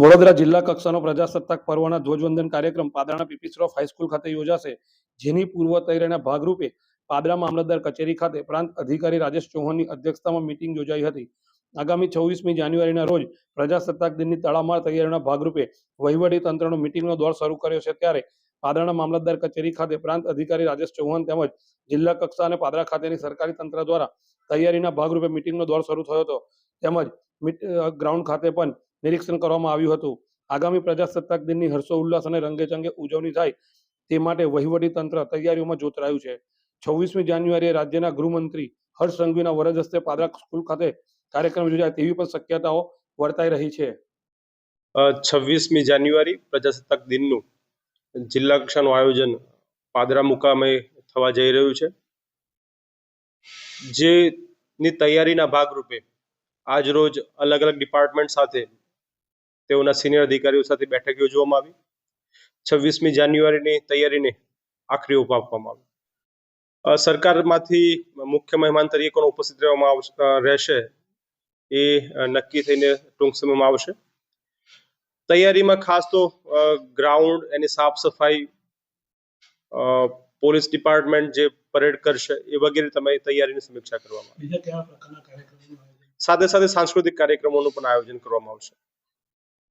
વડોદરા જિલ્લા કક્ષાનો પ્રજાસત્તાક પર્વના ધ્વજવંદન કાર્યક્રમ પાદરાના પીપી હાઈસ્કૂલ ખાતે યોજાશે. જેની પૂર્વ તૈયારીના ભાગરૂપે પાદરા મામલતદાર કચેરી ખાતે પ્રાંત અધિકારી રાજેશ ચૌહાણની અધ્યક્ષતામાં મિટિંગ યોજાઈ હતી. આગામી છવ્વીસમી જાન્યુઆરીના રોજ પ્રજાસત્તાક દિનની તડામાર તૈયારીના ભાગરૂપે વહીવટી મિટિંગનો દોર શરૂ કર્યો છે. ત્યારે પાદરાના મામલતદાર કચેરી ખાતે પ્રાંત અધિકારી રાજેશ ચૌહાણ તેમજ જિલ્લા કક્ષા અને પાદરા ખાતેની સરકારી તંત્ર દ્વારા તૈયારીના ભાગરૂપે મિટિંગનો દોર શરૂ થયો હતો. તેમજ ગ્રાઉન્ડ ખાતે પણ નિરીક્ષણ કરવામાં આવ્યું હતું. આગામી પ્રજાસત્તાક દિનની હર્ષોલ્લાસ અને રંગેચંગે ઉજવણી થાય તે માટે વહીવટી તંત્ર તૈયારીઓમાં જોતરાયું છે. છવ્વીસમી જાન્યુઆરીએ રાજ્યના ગૃહમંત્રી હર્ષ સંઘવીના વરદ હસ્તે પાદરા સ્કૂલ ખાતે કાર્યક્રમ યોજાય તેવી પણ શક્યતાઓ વર્તાઈ રહી છે. છવ્વીસમી જાન્યુઆરી પ્રજાસત્તાક દિનનું જિલ્લા કક્ષાનું આયોજન પાદરા મુકામે થવા જઈ રહ્યું છે. જેની તૈયારીના ભાગરૂપે આજ રોજ અલગ અલગ ડિપાર્ટમેન્ટ સાથે તેઓના સિનિયર અધિકારીઓ સાથે બેઠક યોજવામાં આવી. છવ્વીસમી જાન્યુઆરીની તૈયારીને આખરી ઓપ આપવામાં આવી. સરકારમાંથી મુખ્ય મહેમાન તરીકે કોણ ઉપસ્થિત રહેવામાં આવશે રહેશે એ નક્કી થઈને ટૂંક સમયમાં આવશે. તૈયારીમાં ખાસ તો ગ્રાઉન્ડ એની સાફ સફાઈ પોલીસ ડિપાર્ટમેન્ટ જે પરેડ કરશે એ વગેરે તમે તૈયારીની સમીક્ષા કરવામાં સાથે સાથે સાંસ્કૃતિક કાર્યક્રમોનું પણ આયોજન કરવામાં આવશે.